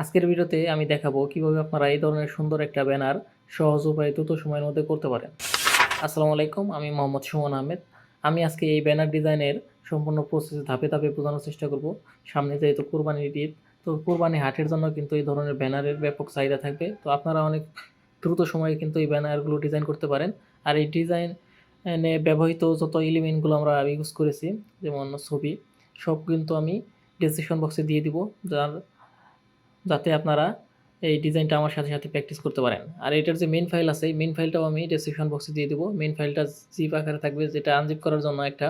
আজকের ভিডিওতে আমি দেখাবো কীভাবে আপনারা এই ধরনের সুন্দর একটা ব্যানার সহজ উপায়ে দ্রুত সময়ের মধ্যে করতে পারেন। আসসালামু আলাইকুম, আমি মোহাম্মদ সুমন আহমেদ। আমি আজকে এই ব্যানার ডিজাইনের সম্পূর্ণ প্রসেস ধাপে ধাপে বোঝানোর চেষ্টা করব। সামনে যেহেতু কোরবানির ঈদ, তো কোরবানি হাটের জন্য কিন্তু এই ধরনের ব্যানারের ব্যাপক চাহিদা থাকবে। তো আপনারা অনেক দ্রুত সময়ে কিন্তু এই ব্যানারগুলো ডিজাইন করতে পারেন। আর এই ডিজাইন ব্যবহৃত যত এলিমেন্টগুলো আমরা ইউজ করেছি, যেমন ছবি, সব কিন্তু আমি ডিসক্রিপশন বক্সে দিয়ে দিব। যার যাতে আপনারা এই ডিজাইনটা আমার সাথে সাথে প্র্যাকটিস করতে পারেন। আর এটার যে মেন ফাইল আছে মেন ফাইলটাও আমি ডেসক্রিপশন বক্সে দিয়ে দেবো। মেন ফাইলটা জিপ আকারে থাকবে, যেটা আনজিপ করার জন্য একটা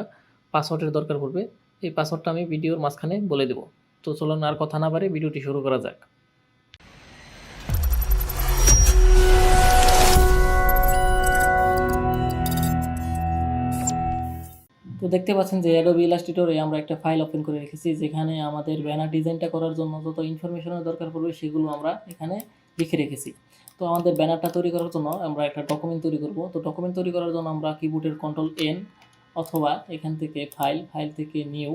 পাসওয়ার্ডের দরকার পড়বে। এই পাসওয়ার্ডটা আমি ভিডিওর মাঝখানে বলে দেবো। তো চলুন আর কথা না পারে ভিডিওটি শুরু করা যাক। তো দেখতে পাচ্ছেন যে অ্যাডোবি ইলাস্ট্রেটরে আমরা একটা ফাইল ওপেন করে রেখেছি, যেখানে আমাদের ব্যানার ডিজাইনটা করার জন্য যত ইনফরমেশনের দরকার পড়বে, সেগুলো আমরা এখানে লিখে রেখেছি। তো আমাদের ব্যানারটা তৈরি করার জন্য আমরা একটা ডকুমেন্ট তৈরি করব। তো ডকুমেন্ট তৈরি করার জন্য আমরা কিবোর্ডের কন্ট্রোল এন অথবা এখান থেকে ফাইল ফাইল থেকে নিউ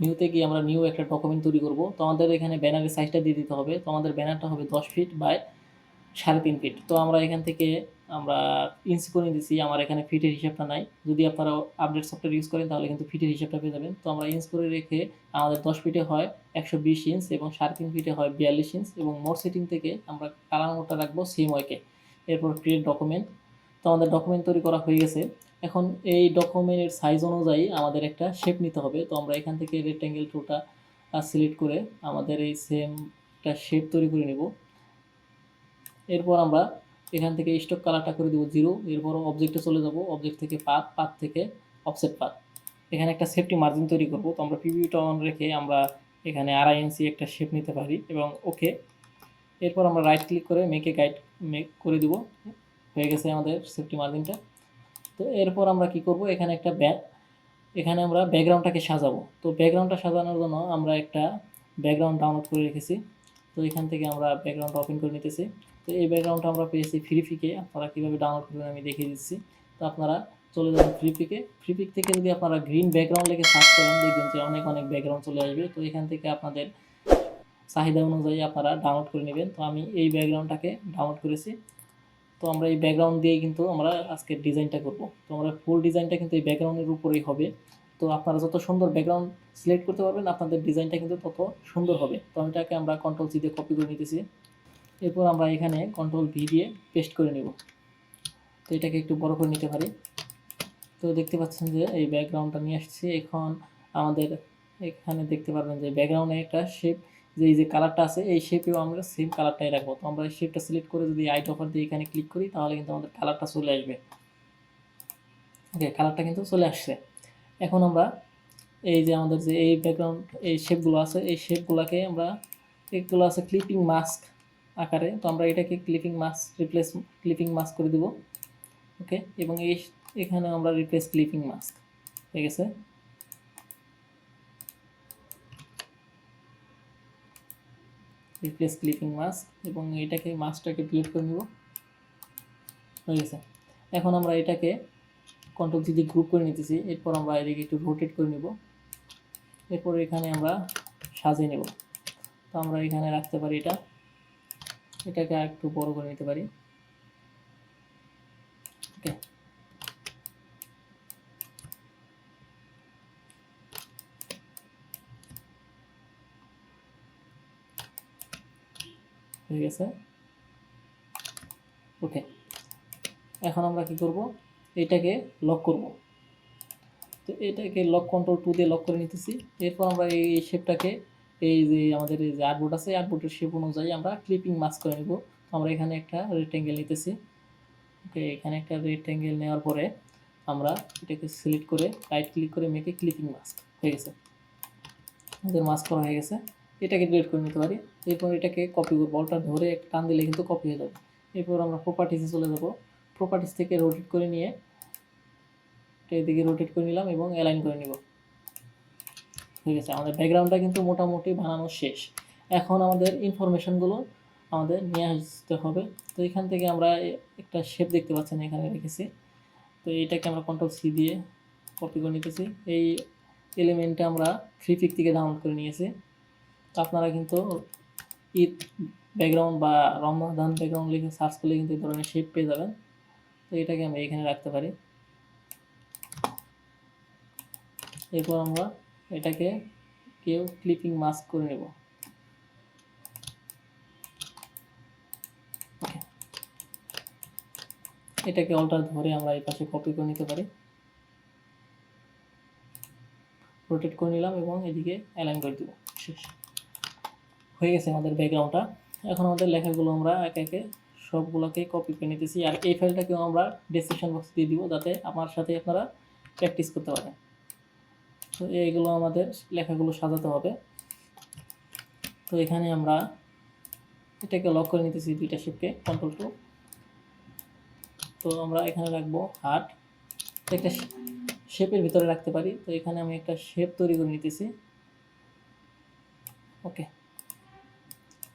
নিউতে গিয়ে আমরা নিউ একটা ডকুমেন্ট তৈরি করব। তো আমাদের এখানে ব্যানারের সাইজটা দিয়ে দিতে হবে। তো আমাদের ব্যানারটা হবে দশ ফিট বাই সাড়ে তিন ফিট তো আমরা এখান থেকে আমরা ইঞ্চি করে দিচ্ছি আমার এখানে ফিটের হিসাবটা নাই। যদি আপনারা আপডেট সফটওয়্যার ইউজ করেন, তাহলে কিন্তু ফিটের হিসাবটা পেয়ে যাবেন। তো আমরা ইঞ্চ করে রেখে আমাদের দশ ফিটে হয় একশো বিশ ইঞ্চ এবং সাড়ে তিন ফিটে হয় বিয়াল্লিশ ইঞ্চ এবং মোট সেটিং থেকে আমরা কালার মোডটা রাখব সেম ওয়াইকে এরপর ক্রিয়েট ডকুমেন্ট তো আমাদের ডকুমেন্ট তৈরি করা হয়ে গেছে। এখন এই ডকুমেন্টের সাইজ অনুযায়ী আমাদের একটা শেপ নিতে হবে। তো আমরা এখান থেকে রেক্ট্যাঙ্গেল টুটা সিলেক্ট করে আমাদের এই সেম একটা শেপ তৈরি করে নেব। এরপর আমরা এখান থেকে স্টক কালারটা করে দেবো জিরো এরপর অবজেক্টে চলে যাব অবজেক্ট থেকে পাত পাত থেকে অফসেট পাত। এখানে একটা সেফটি মার্জিন তৈরি করব, তো আমরা পিভিটা অন রেখে আমরা এখানে আড়াই ইঞ্চি একটা শেপ নিতে পারি এবং ওকে এরপর আমরা রাইট ক্লিক করে মেকে গাইড মেক করে দিব। হয়ে গেছে আমাদের সেফটি মার্জিনটা তো এরপর আমরা কি করব, এখানে একটা ব্যাগ এখানে আমরা ব্যাকগ্রাউন্ডটাকে সাজাবো। তো ব্যাকগ্রাউন্ডটা সাজানোর জন্য আমরা একটা ব্যাকগ্রাউন্ড ডাউনলোড করে রেখেছি। তো এখান থেকে আমরা ব্যাকগ্রাউন্ডটা ওপেন করে নিতেছি। তো এই ব্যাকগ্রাউন্ডটা আমরা পেয়েছি ফ্রি পিকে আপনারা কীভাবে ডাউনলোড করবেন আমি দেখিয়ে দিচ্ছি। তো আপনারা চলে যাবেন ফ্রি পিকে ফ্রি পিক থেকে যদি আপনারা গ্রিন ব্যাকগ্রাউন্ড লিখে সার্চ করেন, দেখবেন যে অনেক অনেক ব্যাকগ্রাউন্ড চলে আসবে। তো এখান থেকে আপনাদের চাহিদা অনুযায়ী আপনারা ডাউনলোড করে নেবেন। তো আমি এই ব্যাকগ্রাউন্ডটাকে ডাউনলোড করেছি। তো আমরা এই ব্যাকগ্রাউন্ড দিয়েই কিন্তু আমরা আজকে ডিজাইনটা করব। তো আমরা ফুল ডিজাইনটা কিন্তু এই ব্যাকগ্রাউন্ডের উপরেই হবে। তো আপনারা যত সুন্দর ব্যাকগ্রাউন্ড সিলেক্ট করতে পারবেন, আপনাদের ডিজাইনটা কিন্তু তত সুন্দর হবে। তো এটাকে আমরা কন্ট্রোল সি দিয়ে কপি করে নিতেছি। এরপর আমরা এখানে কন্ট্রোল ভি দিয়ে পেস্ট করে নেব। তো এটাকে একটু বড় করে নিতে পারি। তো দেখতে পাচ্ছেন যে এই ব্যাকগ্রাউন্ডটা নিয়ে আসছি। এখন আমাদের এখানে দেখতে পারবেন যে ব্যাকগ্রাউন্ডে একটা শেপ যে এই যে কালারটা আছে, এই শেপেও আমরা সেম কালারটাই রাখব। তো আমরা এই শেপটা সিলেক্ট করে যদি আইট অফার দিয়ে এখানে ক্লিক করি, তাহলে কিন্তু আমাদের কালারটা চলে আসবে। ওকে কালারটা কিন্তু চলে আসছে। এখন আমরা এই যে আমাদের যে এই ব্যাকগ্রাউন্ড এই শেপগুলো আছে, এই শেপগুলোকে আমরা, এগুলো আছে ক্লিপিং মাস্ক আকারে, তো আমরা এটাকে clipping mask replace clipping mask করে দেব। ওকে এবং এই এখানে আমরা রিপ্লেস ক্লিপিং মাস্ক ঠিক আছে রিপ্লেস ক্লিপিং মাস্ক এবং এটাকে মাস্কটাকে ডিলিট করে নেব। হয়ে গেছে। এখন আমরা এটাকে কন্ট্রোল যদি গ্রুপ করে নিতেছি। এরপর আমরা এদিকে একটু রোটেট করে নেব। এরপর এখানে আমরা সাজিয়ে নেব। তো আমরা এখানে রাখতে পারি এটা। এটাকে আর একটু বড় করে নিতে পারি। ওকে হয়ে গেছে। ওকে এখন আমরা কি করব? এটাকে লক করব। তো এটাকে লক কন্ট্রোল টু দিয়ে লক করে নিতেছি। এরপর আমরা এই শেপটাকে এই যে আমাদের এই যে আর্টবোর্ড আছে আর্টবোর্ডের শেপ অনুযায়ী আমরা ক্লিপিং মাস্ক করে নেব। আমরা এখানে একটা রেক্ট্যাঙ্গেল নিতেছি। ওকে এখানে একটা রেক্ট্যাঙ্গেল নেওয়ার পরে আমরা এটাকে সিলেক্ট করে রাইট ক্লিক করে মেকে ক্লিপিং মাস্ক হয়ে গেছে। আমাদের মাস্ক করা হয়ে গেছে। এটাকে ডিলিট করে নিতে পারি। এরপর এটাকে কপি করব। বলটা ধরে টান দিলে কিন্তু কপি হয়ে যাবে। এরপর আমরা প্রপার্টিসে চলে যাব। প্রপার্টিস থেকে রোটেট করে নিয়ে এটা এদিকে রোটেট করে নিলাম এবং অ্যালাইন করে নিব। হয়ে গেছে আমাদের ব্যাকগ্রাউন্ডটা কিন্তু মোটামুটি বানানো শেষ। এখন আমাদের ইনফরমেশনগুলো আমাদের নিয়ে আসতে হবে। তো এখান থেকে আমরা একটা শেপ দেখতে পাচ্ছেন, এখানে রেখেছি। তো এইটাকে আমরা কন্ট্রোল সি দিয়ে কপি করে নিতেছি। এই এলিমেন্টটা আমরা ফ্রি পিক থেকে ডাউনলোড করে নিয়েছি। তো আপনারা কিন্তু ঈদ ব্যাকগ্রাউন্ড বা রমজান ব্যাকগ্রাউন্ড লিখে সার্চ করলে কিন্তু এই ধরনের শেপ পেয়ে যাবেন। তো এটাকে আমরা এখানে রাখতে পারি। এরপর আমরা এটাকে কেউ ক্লিপিং মাস্ক করে নেব। এটাকে অল্টার ধরে আমরা এই পাশে কপি করে নিতে পারি। রোটেট করে নিলাম এবং এদিকে অ্যালাইন করে দেবো। শেষ। হয়ে গেছে আমাদের ব্যাকগ্রাউন্ডটা। এখন আমাদের লেখাগুলো আমরা একে একে সবগুলোকে কপি করে নিতেছি। আর এই ফাইলটাকেও আমরা ডেসক্রিপশন বক্সে দিয়ে দিব, যাতে আমার সাথে আপনারা প্র্যাকটিস করতে পারেন। তো এইগুলো আমাদের লেখাগুলো সাজাতে হবে। তো এখানে আমরা এটাকে লক করে নিতেছি দুইটা শেপকে কন্ট্রোল টু তো আমরা এখানে রাখব হার্ট একটা শেপের ভিতরে রাখতে পারি। তো এখানে আমি একটা শেপ তৈরি করে নিতেছি। ওকে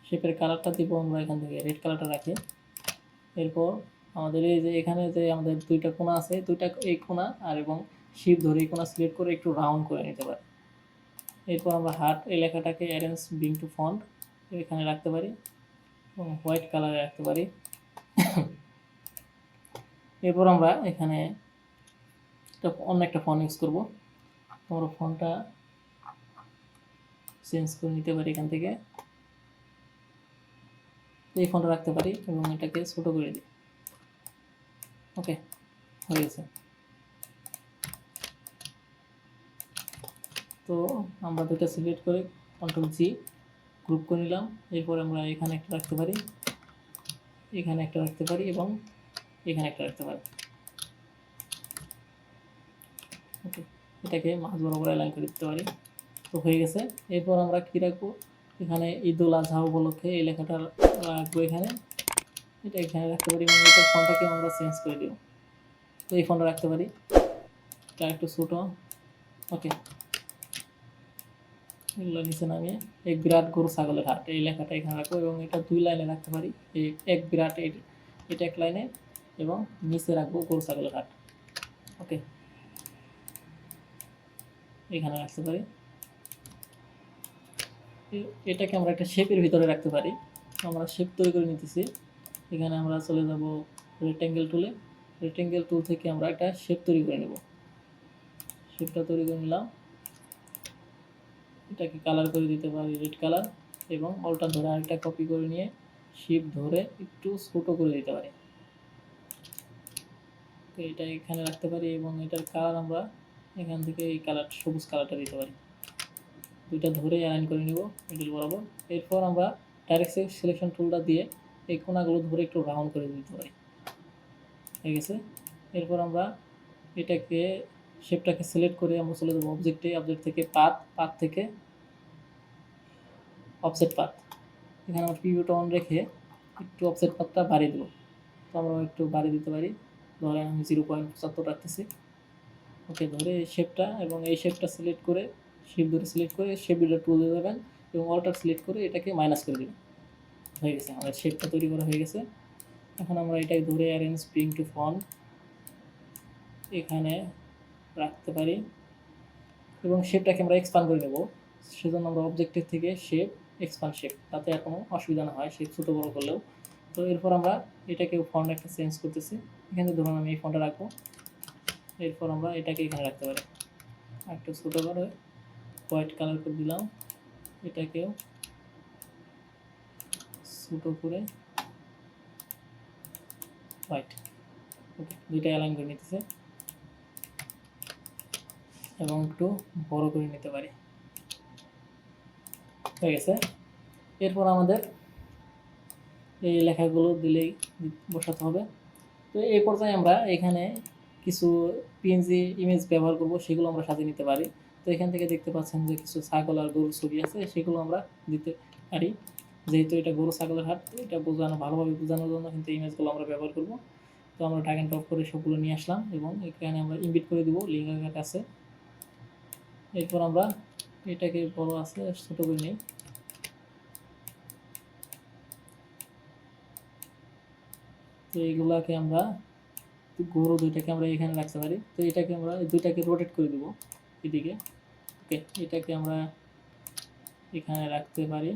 শেপের কালারটা দিব আমরা এখান থেকে রেড কালারটা রাখি। এরপর আমাদের এই যে এখানে যে আমাদের দুইটা কোনা আছে, দুইটা এই কোণা আর এবং শিপ ধরে কোণা সিলেক্ট করে একটু রাউন্ড করে নিতে পারি। এরপর আমরা হার্ট এই লেখাটাকে অ্যারেঞ্জ বিং টু ফন্ট এখানে রাখতে পারি এবং হোয়াইট কালারে রাখতে পারি। এরপর আমরা এখানে একটা অন্য একটা ফোন ইউজ করব। আমরা ফোনটা চেঞ্জ করে নিতে পারি এখান থেকে। এই ফোনটা রাখতে পারি এবং এটাকে ছোটো করে দিই। ওকে হয়ে গেছে। তো আমরা দুটো সিলেক্ট করে কন্ট্রোল জি গ্রুপ করে নিলাম। এরপর আমরা এখানে একটা রাখতে পারি, এখানে একটা রাখতে পারি এবং এখানে একটা রাখতে পারি। ওকে এটাকে মাছ বরাবর অ্যালাইন করে দিতে পারি। তো হয়ে গেছে। এরপর আমরা কী রাখব? এখানে ঈদ উল আজহা উপলক্ষে এই লেখাটা রাখব এখানে। এটা এখানে রাখতে পারি এবং এটার ফোনটাকে আমরা চেঞ্জ করে দেবো। তো এই ফোনটা রাখতে পারি। এটা একটু ছোটো। ওকে এগুলো নিচে নামিয়ে এক বিরাট গরু ছাগলের হাট। এই লেখাটা এখানে রাখব এবং এটা দুই লাইনে রাখতে পারি। এই এক বিরাট এটা এক লাইনে এবং নিচে রাখব গরু ছাগলের হাট। ওকে? এখানে রাখতে পারি। এটাকে আমরা একটা শেপের ভিতরে রাখতে পারি। আমরা শেপ তৈরি করে নিতেছি। এখানে আমরা চলে যাব রেক্ট্যাঙ্গেল টুলে রেক্ট্যাঙ্গেল টুল থেকে আমরা একটা শেপ তৈরি করে নেব। শেপটা তৈরি করে নিলাম। এটাকে কালার করে দিতে পারি রেড কালার এবং অলটা ধরে আরেকটা কপি করে নিয়ে শিপ ধরে একটু ছোটো করে দিতে পারি। তো এটা এখানে রাখতে পারি এবং এটার কালার আমরা এখান থেকে এই কালার সবুজ কালারটা দিতে পারি। দুইটা ধরে অ্যালাইন করে নিব মিডল বরাবর। এরপর আমরা ডাইরেক্ট সিলেকশন টুলটা দিয়ে এই কোনাগুলো ধরে একটু রাউন্ড করে দিতে পারি। ঠিক আছে এরপর আমরা এটাকে শেপটাকে সিলেক্ট করে আমরা চলে যাব অবজেক্টে অবজেক্ট থেকে পাত পাত থেকে অফসেট পাত। এখানে আমরা পিভিটা অন রেখে একটু অফসেট পাতটা বাড়িয়ে দেবো। তো আমরা একটু বাড়িয়ে দিতে পারি। ধরেন আমি জিরো পয়েন্ট পঁচাত্তর রাখতেছি। ওকে, ধরে এই শেপটা এবং এই শেপটা সিলেক্ট করে শেপ ধরে সিলেক্ট করে শেপ বিল্ডার টুল দিয়ে দেবেন এবং অল্টার সিলেক্ট করে এটাকে মাইনাস করে দেবেন। হয়ে গেছে, আমাদের শেপটা তৈরি করা হয়ে গেছে। এখন আমরা এটাকে ধরে অ্যারেঞ্জ পিং টু ফন্ট এখানে রাখতে পারি এবং শেপটাকে আমরা এক্সপান্ড করে নেব। সেজন্য আমরা অবজেক্টের থেকে শেপ এক্সপান্ড শেপ তাতে আর কোনো অসুবিধা না হয়, সে ছোটো বড়ো করলেও। তো এরপর আমরা এটাকে ফন্ট একটা চেঞ্জ করতেছি। এখানে ধরুন আমি এই ফন্টটা রাখব। এরপর আমরা এটাকে এখানে রাখতে পারি। একটা ছোটো করে হোয়াইট কালার করে দিলাম। এটাকেও ছোটো করে হোয়াইট ওকে দুইটা অ্যালাইন করে নিতেছে। এবং একটু বড় করে নিতে পারি। হয়ে গেছে। এরপর আমাদের এই লেখাগুলো দিলেই বসাতে হবে। তো এই পর্যায়ে আমরা এখানে কিছু পিএনজি ইমেজ ব্যবহার করব, সেগুলো আমরা সাজিয়ে নিতে পারি। তো এখান থেকে দেখতে পাচ্ছেন যে কিছু ছাগল আর গরু ছবি আছে, সেগুলো আমরা দিতে পারি। যেহেতু এটা গরু ছাগলের হাট এটা বোঝানো, ভালোভাবে বোঝানোর জন্য কিন্তু ইমেজগুলো আমরা ব্যবহার করব। তো আমরা ড্রাগ অ্যান্ড ড্রপ করে সবগুলো নিয়ে আসলাম এবং এখানে আমরা ইনভিট করে দেবো, লিঙ্ক আছে। এরপর আমরা এটাকে বড় আছে, ছোট করে নিই তো এইগুলাকে আমরা, গরু দুইটাকে আমরা এখানে রাখতে পারি। তো এটাকে আমরা দুইটাকে রোটেট করে দেবো এদিকে। ওকে এটাকে আমরা এখানে রাখতে পারি।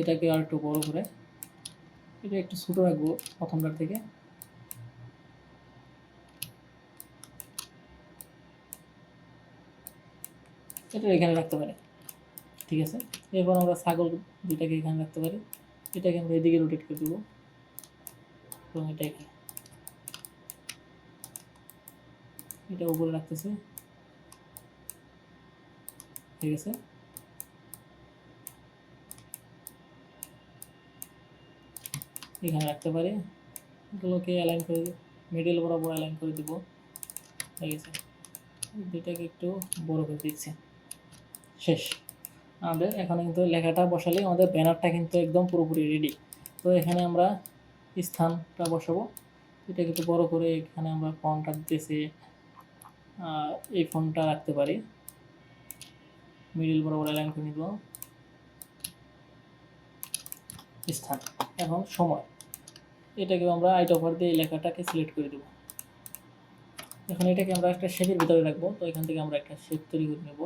এটাকে আর একটু বড় করে। এটা একটু ছোটো রাখব প্রথমটার থেকে। এটা এখানে রাখতে পারি। ঠিক আছে? এরপর আমরা ছাগল দুইটাকে এখানে রাখতে পারি। এটাকে আমরা এদিকে রোটেট করে দেবো। এবং এটা এখানে এটা উপরে রাখতেছে। ঠিক আছে? এখানে রাখতে পারি। এগুলোকে অ্যালাইন করে মিডিল বরাবর অ্যালাইন করে দিব। ঠিক আছে? দুইটাকে একটু বড় করে দিচ্ছি। শেষ। আমাদের এখানে কিন্তু লেখাটা বসালে আমাদের ব্যানারটা কিন্তু একদম পুরোপুরি রেডি তো এখানে আমরা স্থানটা বসাবো। এটা কিন্তু বড় করে এখানে আমরা ফোনটা দিতেছি। এই ফোনটা রাখতে পারি। মিডিল বরাবর অ্যালাইন করে নিব। স্থান, এখন সময়। এটাকে আমরা আইট অফার দিয়ে লেখাটাকে সিলেক্ট করে দেব। এখন এটাকে আমরা একটা শেপের ভিতরে রাখব। তো এখান থেকে আমরা একটা শেপ তৈরি করে নেব।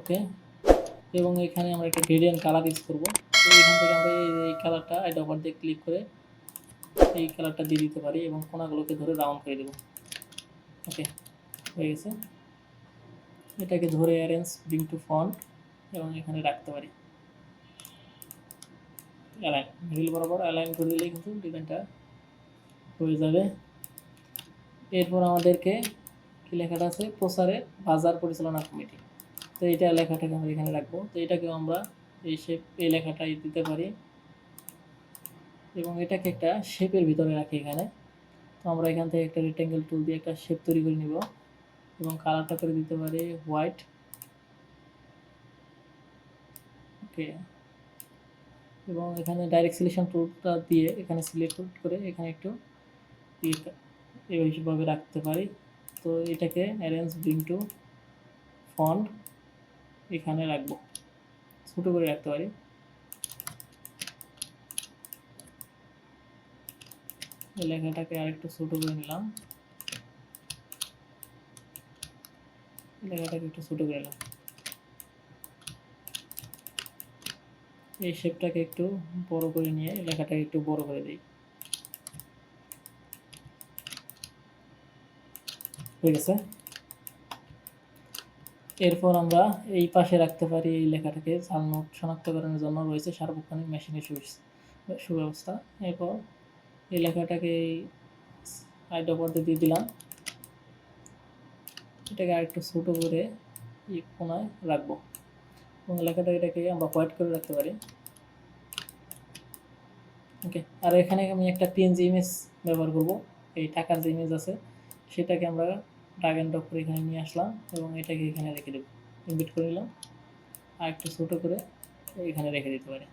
ওকে? এবং এখানে আমরা একটা গ্রেডিয়েন্ট কালার ইউজ করব। এখান থেকে আমরা এই এই কালারটা আইট অফার দিয়ে ক্লিক করে এই কালারটা দিয়ে দিতে পারি এবং কোনাগুলোকে ধরে রাউন্ড করে দেব। ওকে, হয়ে গেছে। এটাকে ধরে অ্যারেঞ্জ বিং টু ফন্ট এবং এখানে রাখতে পারি। অ্যালাইন মিডিল বরাবর অ্যালাইন করে দিলেই কিন্তু ডিজাইনটা হয়ে যাবে। এরপর আমাদেরকে কী লেখাটা আছে? প্রসারে বাজার পরিচালনা কমিটি। তো এইটা লেখাটাকে আমরা এখানে রাখব। তো এটাকেও আমরা এই শেপ এই লেখাটাই দিতে পারি। এবং এটাকে একটা শেপের ভিতরে রাখি এখানে। তো আমরা এখান থেকে একটা রেক্টেঙ্গেল টুল দিয়ে একটা শেপ তৈরি করে নিব। এবং কালারটা করে দিতে পারি হোয়াইট ওকে এবং এখানে ডাইরেক্ট সিলেকশন টুলটা দিয়ে এখানে সিলেক্ট করে এখানে একটু এইভাবে রাখতে পারি। তো এটাকে অ্যারেঞ্জ ব্রিং টু ফন্ট এখানে রাখব। ছোটো করে রাখতে পারি। লেখাটাকে আরেকটু ছোটো করে নিলাম। লেখাটাকে একটু ছোটো করে নিলাম। এই শেপটাকে একটু বড় করে নিয়ে লেখাটাকে একটু বড় করে দিই। হয়ে গেছে? এরপর আমরা এই পাশে রাখতে পারি এই লেখাটাকে জাল নোট শনাক্তকরণের জন্য রয়েছে সার্বক্ষণিক মেশিনের সুব্যবস্থা। এরপর এই লেখাটাকে এই আইড পর্দে দিয়ে দিলাম। এটাকে আরেকটু ছোটো করে এই কোনায় রাখব। এবং লেখাটা এটাকে আমরা হোয়াইট করে রাখতে পারি। ওকে, আর এখানে আমি একটা পিএনজি ইমেজ ব্যবহার করব। এই টাকার যে ইমেজ আছে, সেটাকে আমরা ড্রাগ অ্যান্ড ড্রপ করে এখানে নিয়ে আসলাম এবং এটাকে এখানে রেখে দেবো। ইনভিট করে নিলাম। আর একটু ছোটো করে এখানে রেখে দিতে পারি।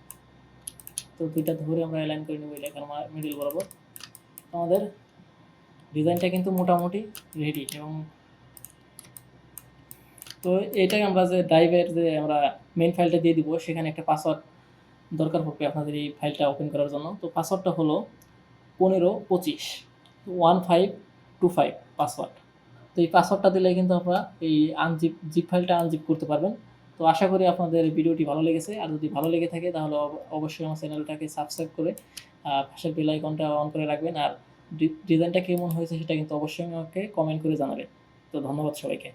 তো দুইটা ধরে আমরা অ্যালাইন করে নেব এই লেখার মিডিল বরাবর। আমাদের ডিজাইনটা কিন্তু মোটামুটি রেডি এবং তো এটাকে আমরা যে ড্রাইভের যে আমরা মেন ফাইলটা দিয়ে দিব, সেখানে একটা পাসওয়ার্ড দরকার পড়বে আপনাদের এই ফাইলটা ওপেন করার জন্য। তো পাসওয়ার্ডটা হলো পনেরো পঁচিশ। One five two five password তো এই পাসওয়ার্ডটা দিলে কিন্তু আপনারা এই আনজিপ জিপ ফাইলটা আনজিপ করতে পারবেন। তো আশা করি আপনাদের ভিডিওটি ভালো লেগেছে। আর যদি ভালো লেগে থাকে, তাহলে অবশ্যই আমার চ্যানেলটাকে সাবস্ক্রাইব করে পাশের বেল আইকনটা অন করে রাখবেন। আর ডিজাইনটা কেমন হয়েছে সেটা কিন্তু অবশ্যই আমাকে কমেন্ট করে জানাবেন। তো ধন্যবাদ সবাইকে।